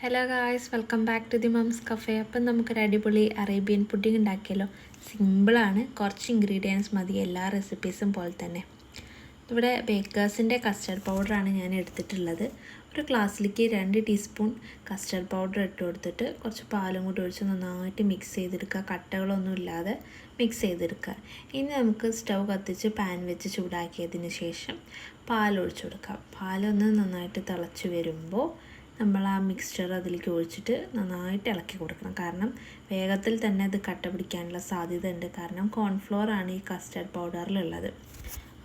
Hello guys welcome back to the mums cafe appam നമുക്കൊരു അടിപൊളി Arabian pudding ഉണ്ടാക്കിയല്ലോ സിമ്പിളാണ് കുറച്ച് ഇൻഗ്രീഡിയൻസ് മതി. എല്ലാ റെസിപ്പീസും പോലെ തന്നെ. ഇവിടെ ബേക്കേഴ്സിന്റെ കസ്റ്റർഡ് പൗഡറാണ് ഞാൻ എടുത്തിട്ടുള്ളത്. ഒരു ഗ്ലാസ്സിലേക്ക് രണ്ട് ടീസ്പൂൺ കസ്റ്റർഡ് പൗഡർ ഇട്ട് കൊടുത്തിട്ട് കുറച്ച് പാലും കൂടി ഒഴിച്ച് നന്നായിട്ട് മിക്സ് ചെയ്തെടുക്കുക. കട്ടകളൊന്നും ഇല്ലാതെ മിക്സ് ചെയ്തെടുക്കുക. ഇനി നമുക്ക് സ്റ്റൗ കത്തിച്ച് പാൻ വെച്ച് ചൂടാക്കിയതിന് ശേഷം പാൽ ഒഴിച്ചു കൊടുക്കാം. പാലൊന്ന് നന്നായിട്ട് തിളച്ച് വരുമ്പോൾ നമ്മൾ ആ മിക്സ്ചർ അതിലേക്ക് ഒഴിച്ചിട്ട് നന്നായിട്ട് ഇളക്കി കൊടുക്കണം. കാരണം വേഗത്തിൽ തന്നെ അത് കട്ട പിടിക്കാനുള്ള സാധ്യത ഉണ്ട് കാരണം കോൺഫ്ലോർ ആണ് ഈ കസ്റ്റർഡ് പൗഡറിലുള്ളത്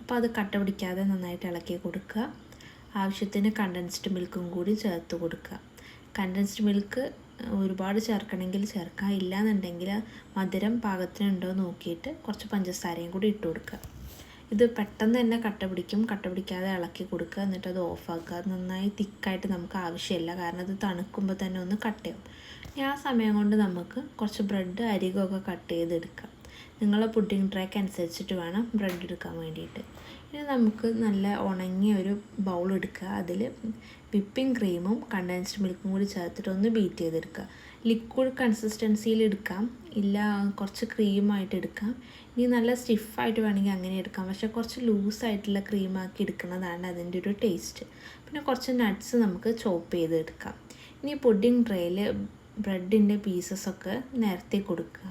അപ്പോൾ അത് കട്ട പിടിക്കാതെ നന്നായിട്ട് ഇളക്കി കൊടുക്കുക. ആവശ്യത്തിന് കണ്ടൻസ്ഡ് മിൽക്കും കൂടി ചേർത്ത് കൊടുക്കുക. കണ്ടൻസ്ഡ് മിൽക്ക് ഒരുപാട് ചേർക്കണമെങ്കിൽ ചേർക്കാം ഇല്ലാന്നുണ്ടെങ്കിൽ മധുരം പാകത്തിനുണ്ടോ നോക്കിയിട്ട് കുറച്ച് പഞ്ചസാരയും കൂടി ഇട്ട് കൊടുക്കുക. ഇത് പെട്ടെന്ന് തന്നെ കട്ട പിടിക്കും. കട്ട പിടിക്കാതെ ഇളക്കി കൊടുക്കുക. എന്നിട്ട് അത് ഓഫാക്കുക നന്നായി തിക്കായിട്ട് നമുക്ക് ആവശ്യമില്ല. കാരണം അത് തണുക്കുമ്പോൾ തന്നെ ഒന്ന് കട്ടയാവും ഇനി ആ സമയം കൊണ്ട് നമുക്ക് കുറച്ച് ബ്രെഡ് അരികൊക്കെ കട്ട് ചെയ്തെടുക്കാം. നിങ്ങളെ പുഡിംഗ് ട്രാക്ക് അനുസരിച്ചിട്ട് വേണം ബ്രെഡ് എടുക്കാൻ വേണ്ടിയിട്ട്. ഇനി നമുക്ക് നല്ല ഉണങ്ങിയ ഒരു ബൗൾ എടുക്കുക. അതിൽ വിപ്പിംഗ് ക്രീമും കണ്ടൻസ്ഡ് മിൽക്കും കൂടി ചേർത്തിട്ട് ഒന്ന് ബീറ്റ് ചെയ്തെടുക്കുക. ലിക്വിഡ് കൺസിസ്റ്റൻസിയിൽ എടുക്കാം. ഇല്ല കുറച്ച് ക്രീമായിട്ട് എടുക്കാം. ഇനി നല്ല സ്റ്റിഫായിട്ട് വേണമെങ്കിൽ അങ്ങനെ എടുക്കാം. പക്ഷെ കുറച്ച് ലൂസായിട്ടുള്ള ക്രീമാക്കി എടുക്കുന്നതാണ് അതിന്റെ ഒരു ടേസ്റ്റ് പിന്നെ കുറച്ച് നട്ട്സ് നമുക്ക് ചോപ്പ് ചെയ്തെടുക്കാം ഇനി പുഡിംഗ് ട്രേയിൽ ബ്രെഡിന്റെ പീസസൊക്കെ നിരത്തി കൊടുക്കുക.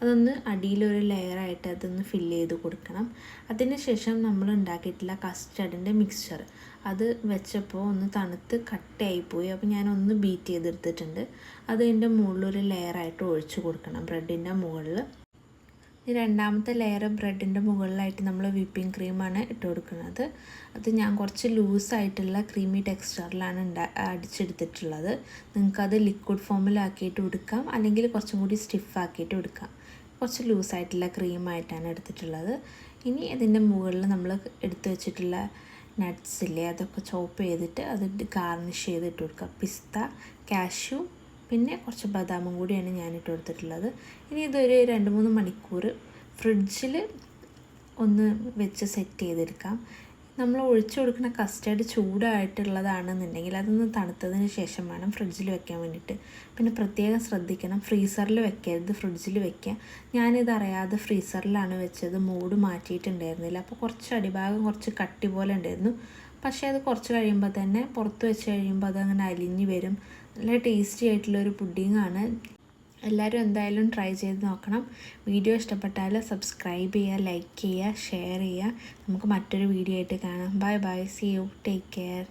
അതൊന്ന് അടിയിലൊരു ലെയറായിട്ട് അതൊന്ന് ഫില്ല് ചെയ്ത് കൊടുക്കണം. അതിന് ശേഷം നമ്മൾ ഉണ്ടാക്കിയിട്ടുള്ള കസ്റ്റർഡിന്റെ മിക്സ്ചർ അത് വെച്ചപ്പോൾ ഒന്ന് തണുത്ത് കട്ടയായിപ്പോയി അപ്പോൾ ഞാൻ ഒന്ന് ബീറ്റ് ചെയ്തെടുത്തിട്ടുണ്ട്. അത് എന്റെ മുകളിലൊരു ലെയറായിട്ട് ഒഴിച്ച് കൊടുക്കണം. ബ്രെഡിന്റെ മുകളിൽ. ഈ രണ്ടാമത്തെ ലെയർ ബ്രെഡിന്റെ മുകളിലായിട്ട് നമ്മൾ വിപ്പിംഗ് ക്രീമാണ് ഇട്ട് കൊടുക്കുന്നത്. അത് ഞാൻ കുറച്ച് ലൂസായിട്ടുള്ള ക്രീമി ടെക്സ്ചറിലാണ് ഉണ്ടാ അടിച്ചെടുത്തിട്ടുള്ളത്. നിങ്ങൾക്കത് ലിക്വിഡ് ഫോമിലാക്കിയിട്ട് കൊടുക്കാം അല്ലെങ്കിൽ കുറച്ചും കൂടി സ്റ്റിഫാക്കിയിട്ട് കൊടുക്കാം കുറച്ച് ലൂസായിട്ടുള്ള ക്രീമായിട്ടാണ് എടുത്തിട്ടുള്ളത്. ഇനി ഇതിന്റെ മുകളിൽ നമ്മൾ എടുത്തു വെച്ചിട്ടുള്ള നട്ട്സ് ഇല്ലേ അതൊക്കെ ചോപ്പ് ചെയ്തിട്ട് അത് ഗാർണിഷ് ചെയ്തിട്ട് കൊടുക്കുക പിസ്ത കാഷ്യൂ പിന്നെ കുറച്ച് ബദാമും കൂടിയാണ് ഞാൻ ഇട്ട് കൊടുത്തിട്ടുള്ളത്. ഇനി ഇതൊരു രണ്ട് മൂന്ന് മണിക്കൂർ ഫ്രിഡ്ജിൽ ഒന്ന് വെച്ച് സെറ്റ് ചെയ്തെടുക്കാം. നമ്മൾ ഒഴിച്ചു കൊടുക്കുന്ന കസ്റ്റേർഡ് ചൂടായിട്ടുള്ളതാണെന്നുണ്ടെങ്കിൽ അതൊന്ന് തണുത്തതിന് ശേഷം വേണം ഫ്രിഡ്ജിൽ വെക്കാൻ വേണ്ടിയിട്ട്. പിന്നെ പ്രത്യേകം ശ്രദ്ധിക്കണം ഫ്രീസറിൽ വെക്കരുത് ഫ്രിഡ്ജിൽ വെക്കുക. ഞാനിത് അറിയാതെ ഫ്രീസറിലാണ് വെച്ചത് മൂഡ് മാറ്റിയിട്ടുണ്ടായിരുന്നില്ല. അപ്പോൾ കുറച്ച് അടിഭാഗം കുറച്ച് കട്ടി പോലെ ഉണ്ടായിരുന്നു. പക്ഷേ അത് കുറച്ച് കഴിയുമ്പോൾ തന്നെ പുറത്ത് വെച്ച് കഴിയുമ്പോൾ അതങ്ങനെ അലിഞ്ഞ് വരും. നല്ല ടേസ്റ്റി ആയിട്ടുള്ളൊരു പുഡിങ്ങാണ് എല്ലാവരും എന്തായാലും ട്രൈ ചെയ്ത് നോക്കണം. വീഡിയോ ഇഷ്ടപ്പെട്ടാൽ സബ്സ്ക്രൈബ് ചെയ്യുക ലൈക്ക് ചെയ്യുക ഷെയർ ചെയ്യുക. നമുക്ക് മറ്റൊരു വീഡിയോ ആയിട്ട് കാണാം. Bye bye see you take care